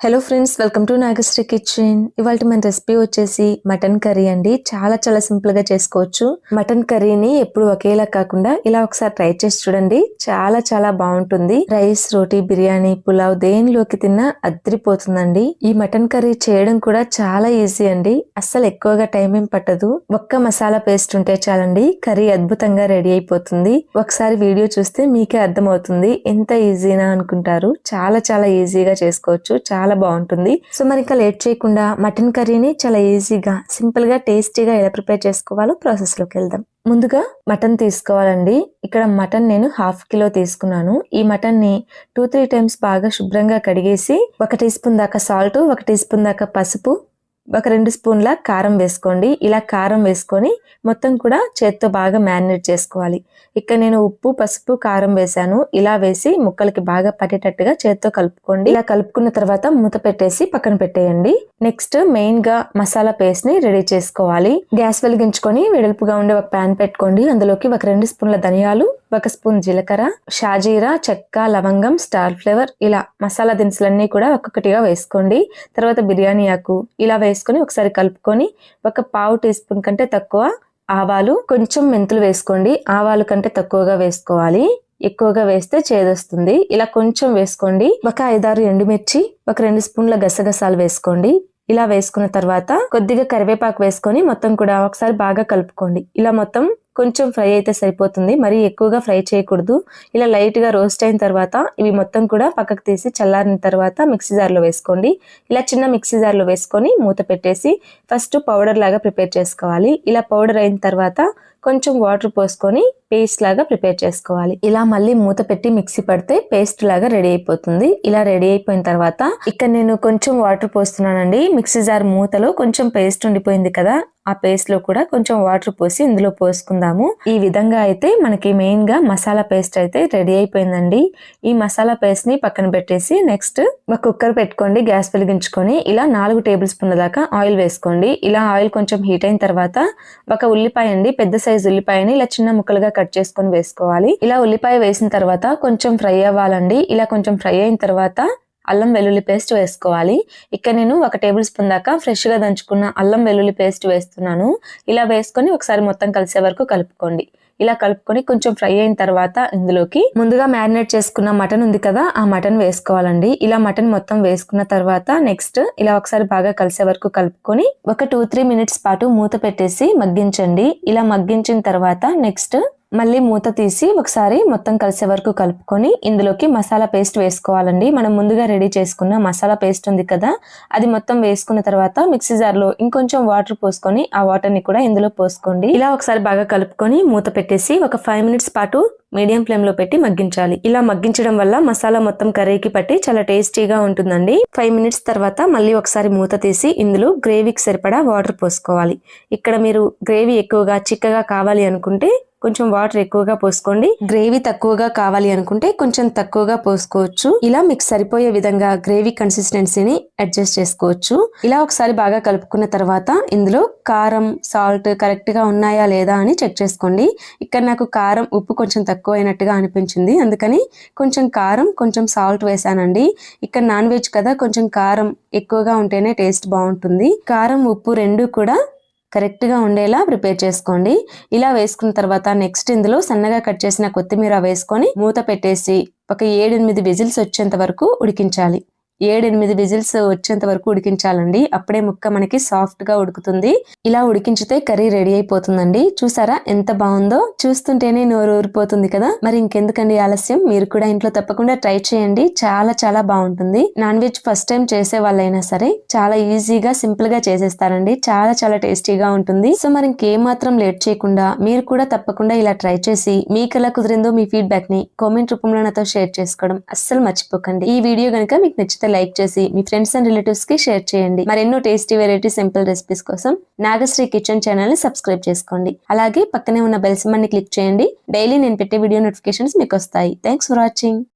Hello friends welcome to Nagasri kitchen ఇవాళ మన recipe వచ్చేసి మటన్ కర్రీ అండి. చాలా చాలా సింపుల్గా చేసుకోవచ్చు. మటన్ కర్రీని ఎప్పుడు ఒకేలా కాకుండా ఇలా ఒకసారి ట్రై చేసి చూడండి. చాలా చాలా బాగుంటుంది. రైస్ రోటీ బిర్యానీ పులావ్ దేనిలోకి తిన్నా అద్దరిపోతుందండి ఈ మటన్ కర్రీ చేయడం కూడా చాలా ఈజీ అండి. అస్సలు ఎక్కువగా టైం ఏం పట్టదు. ఒక్క మసాలా పేస్ట్ ఉంటే చాలండి. కర్రీ అద్భుతంగా రెడీ అయిపోతుంది. ఒకసారి వీడియో చూస్తే మీకే అర్థమవుతుంది. ఎంత ఈజీనా అనుకుంటారు. చాలా చాలా ఈజీగా చేసుకోవచ్చు. చాలా చాలా బాగుంటుంది. సో మరి ఇంకా లేట్ చేయకుండా మటన్ కర్రీని చాలా ఈజీగా సింపుల్గా టేస్టీగా ఎలా ప్రిపేర్ చేసుకోవాలో ప్రాసెస్లోకి వెళ్దాం. ముందుగా మటన్ తీసుకోవాలండి. ఇక్కడ మటన్ నేను హాఫ్ కిలో తీసుకున్నాను. ఈ మటన్ని టూ త్రీ టైమ్స్ బాగా శుభ్రంగా కడిగేసి ఒక టీ స్పూన్ దాకా సాల్ట్ ఒక టీ స్పూన్ దాకా పసుపు ఒక రెండు స్పూన్ల కారం వేసుకోండి. ఇలా కారం వేసుకొని మొత్తం కూడా చేత్తో బాగా మ్యారినేట్ చేసుకోవాలి. ఇక్కడ నేను ఉప్పు పసుపు కారం వేసాను ఇలా వేసి ముక్కలకి బాగా పట్టేటట్టుగా చేత్తో కలుపుకోండి. ఇలా కలుపుకున్న తర్వాత మూత పెట్టేసి పక్కన పెట్టేయండి. నెక్స్ట్ మెయిన్గా మసాలా పేస్ట్ని రెడీ చేసుకోవాలి. గ్యాస్ వెలిగించుకొని వెడల్పుగా ఉండే ఒక ప్యాన్ పెట్టుకోండి. అందులోకి ఒక రెండు స్పూన్ల ధనియాలు ఒక స్పూన్ జీలకర్ర షాజీరా చెక్క లవంగం స్టార్ ఫ్లేవర్ ఇలా మసాలా దినుసులన్నీ కూడా ఒక్కొక్కటిగా వేసుకోండి. తర్వాత బిర్యానీ ఆకు ఇలా వేసుకొని ఒకసారి కలుపుకొని ఒక పావు టీ స్పూన్ కంటే తక్కువ ఆవాలు కొంచెం మెంతులు వేసుకోండి. ఆవాలు కంటే తక్కువగా వేసుకోవాలి. ఎక్కువగా వేస్తే చేదొస్తుంది. ఇలా కొంచెం వేసుకోండి. ఒక ఐదారు ఎండుమిర్చి ఒక రెండు స్పూన్ల గసగసాలు వేసుకోండి. ఇలా వేసుకున్న తర్వాత కొద్దిగా కరివేపాకు వేసుకొని మొత్తం కూడా ఒకసారి బాగా కలుపుకోండి. ఇలా మొత్తం కొంచెం ఫ్రై అయితే సరిపోతుంది. మరీ ఎక్కువగా ఫ్రై చేయకూడదు. ఇలా లైట్గా రోస్ట్ అయిన తర్వాత ఇవి మొత్తం కూడా పక్కకు తీసి చల్లారిన తర్వాత మిక్సీ జార్లో వేసుకోండి. ఇలా చిన్న మిక్సీ జార్లో వేసుకొని మూత పెట్టేసి ఫస్ట్ పౌడర్ లాగా ప్రిపేర్ చేసుకోవాలి. ఇలా పౌడర్ అయిన తర్వాత కొంచెం వాటర్ పోసుకొని పేస్ట్ లాగా ప్రిపేర్ చేసుకోవాలి. ఇలా మళ్ళీ మూత పెట్టి మిక్సీ పడితే పేస్ట్ లాగా రెడీ అయిపోతుంది. ఇలా రెడీ అయిపోయిన తర్వాత ఇక్కడ నేను కొంచెం వాటర్ పోస్తున్నానండి. మిక్సీ జార్ మూతలో కొంచెం పేస్ట్ ఉండిపోయింది కదా ఆ పేస్ట్లో కూడా కొంచెం వాటర్ పోసి ఇందులో పోసుకుందాము. ఈ విధంగా అయితే మనకి మెయిన్గా మసాలా పేస్ట్ అయితే రెడీ అయిపోయిందండి. ఈ మసాలా పేస్ట్ని పక్కన పెట్టేసి నెక్స్ట్ ఒక కుక్కర్ పెట్టుకోండి గ్యాస్ వెలిగించుకొని. ఇలా నాలుగు టేబుల్ స్పూన్ల దాకా ఆయిల్ వేసుకోండి. ఇలా ఆయిల్ కొంచెం హీట్ అయిన తర్వాత ఒక ఉల్లిపాయ అండి పెద్ద సైజు ఉల్లిపాయని ఇలా చిన్న ముక్కలుగా కట్ చేసుకొని వేసుకోవాలి. ఇలా ఉల్లిపాయ వేసిన తర్వాత కొంచెం ఫ్రై అవ్వాలండి. ఇలా కొంచెం ఫ్రై అయిన తర్వాత అల్లం వెల్లుల్లి పేస్ట్ వేసుకోవాలి. ఇక్కడ నేను ఒక టేబుల్ స్పూన్ దాకా ఫ్రెష్గా దంచుకున్న అల్లం వెల్లుల్లి పేస్ట్ వేస్తున్నాను. ఇలా వేసుకొని ఒకసారి మొత్తం కలిసే వరకు కలుపుకోండి. ఇలా కలుపుకొని కొంచెం ఫ్రై అయిన తర్వాత ఇందులోకి ముందుగా మ్యారినేట్ చేసుకున్న మటన్ ఉంది కదా ఆ మటన్ వేసుకోవాలండి. ఇలా మటన్ మొత్తం వేసుకున్న తర్వాత నెక్స్ట్ ఇలా ఒకసారి బాగా కలిసే వరకు కలుపుకొని ఒక టూ త్రీ మినిట్స్ పాటు మూత పెట్టేసి మగ్గించండి. ఇలా మగ్గించిన తర్వాత నెక్స్ట్ మళ్ళీ మూత తీసి ఒకసారి మొత్తం కలిసే వరకు కలుపుకొని ఇందులోకి మసాలా పేస్ట్ వేసుకోవాలండి. మనం ముందుగా రెడీ చేసుకున్న మసాలా పేస్ట్ ఉంది కదా అది మొత్తం వేసుకున్న తర్వాత మిక్సీ జార్లో ఇంకొంచెం వాటర్ పోసుకొని ఆ వాటర్ని కూడా ఇందులో పోసుకోండి. ఇలా ఒకసారి బాగా కలుపుకొని మూత పెట్టేసి ఒక ఫైవ్ మినిట్స్ పాటు మీడియం ఫ్లేమ్లో పెట్టి మగ్గించాలి. ఇలా మగ్గించడం వల్ల మసాలా మొత్తం కర్రీకి పట్టి చాలా టేస్టీగా ఉంటుందండి. ఫైవ్ మినిట్స్ తర్వాత మళ్ళీ ఒకసారి మూత తీసి ఇందులో గ్రేవీకి సరిపడా వాటర్ పోసుకోవాలి. ఇక్కడ మీరు గ్రేవీ ఎక్కువగా చిక్కగా కావాలి అనుకుంటే కొంచెం వాటర్ ఎక్కువగా పోసుకోండి. గ్రేవీ తక్కువగా కావాలి అనుకుంటే కొంచెం తక్కువగా పోసుకోవచ్చు. ఇలా మీకు సరిపోయే విధంగా గ్రేవీ కన్సిస్టెన్సీని అడ్జస్ట్ చేసుకోవచ్చు. ఇలా ఒకసారి బాగా కలుపుకున్న తర్వాత ఇందులో కారం సాల్ట్ కరెక్ట్గా ఉన్నాయా లేదా అని చెక్ చేసుకోండి. ఇక్కడ నాకు కారం ఉప్పు కొంచెం తక్కువ అయినట్టుగా అనిపించింది. అందుకని కొంచెం కారం కొంచెం సాల్ట్ వేసానండి ఇక్కడ నాన్ వెజ్ కదా కొంచెం కారం ఎక్కువగా ఉంటేనే టేస్ట్ బాగుంటుంది. కారం ఉప్పు రెండు కూడా కరెక్ట్గా ఉండేలా ప్రిపేర్ చేసుకోండి. ఇలా వేసుకున్న తర్వాత నెక్స్ట్ ఇందులో సన్నగా కట్ చేసిన కొత్తిమీర వేసుకొని మూత పెట్టేసి ఒక ఏడెనిమిది విజిల్స్ వచ్చేంత వరకు ఉడికించాలి. ఏడెనిమిది విజిల్స్ వచ్చేంత వరకు ఉడికించాలండి. అప్పుడే ముక్క మనకి సాఫ్ట్గా ఉడుకుతుంది. ఇలా ఉడికించితే కర్రీ రెడీ అయిపోతుందండి. చూసారా ఎంత బాగుందో? చూస్తుంటేనే నోరు ఊరిపోతుంది కదా? మరి ఇంకెందుకండి ఆలస్యం? మీరు కూడా ఇంట్లో తప్పకుండా ట్రై చేయండి. చాలా చాలా బాగుంటుంది. నాన్ వెజ్ ఫస్ట్ టైం చేసే వాళ్ళైనా సరే చాలా ఈజీగా సింపుల్గా చేసేస్తారండి. చాలా చాలా టేస్టీగా ఉంటుంది. సో మరి ఇంకేమాత్రం లేట్ చేయకుండా మీరు కూడా తప్పకుండా ఇలా ట్రై చేసి మీకు ఎలా కుదిరిందో మీ ఫీడ్బ్యాక్ని కామెంట్ రూపంలో నాతో షేర్ చేసుకోవడం అస్సలు మర్చిపోకండి. ఈ వీడియో కనుక మీకు నచ్చితే లైక్ చేసి మీ ఫ్రెండ్స్ అండ్ రిలేటివ్స్కి షేర్ చేయండి. మరెన్నో టేస్టీ వెరైటీ సింపుల్ రెసిపీస్ కోసం నాగశ్రీ కిచెన్ ఛానల్ని సబ్స్క్రైబ్ చేసుకోండి. అలాగే పక్కనే ఉన్న బెల్ సింబల్ని క్లిక్ చేయండి. డైలీ నేను పెట్టే వీడియో నోటిఫికేషన్స్ మీకు వస్తాయి. Thanks for watching.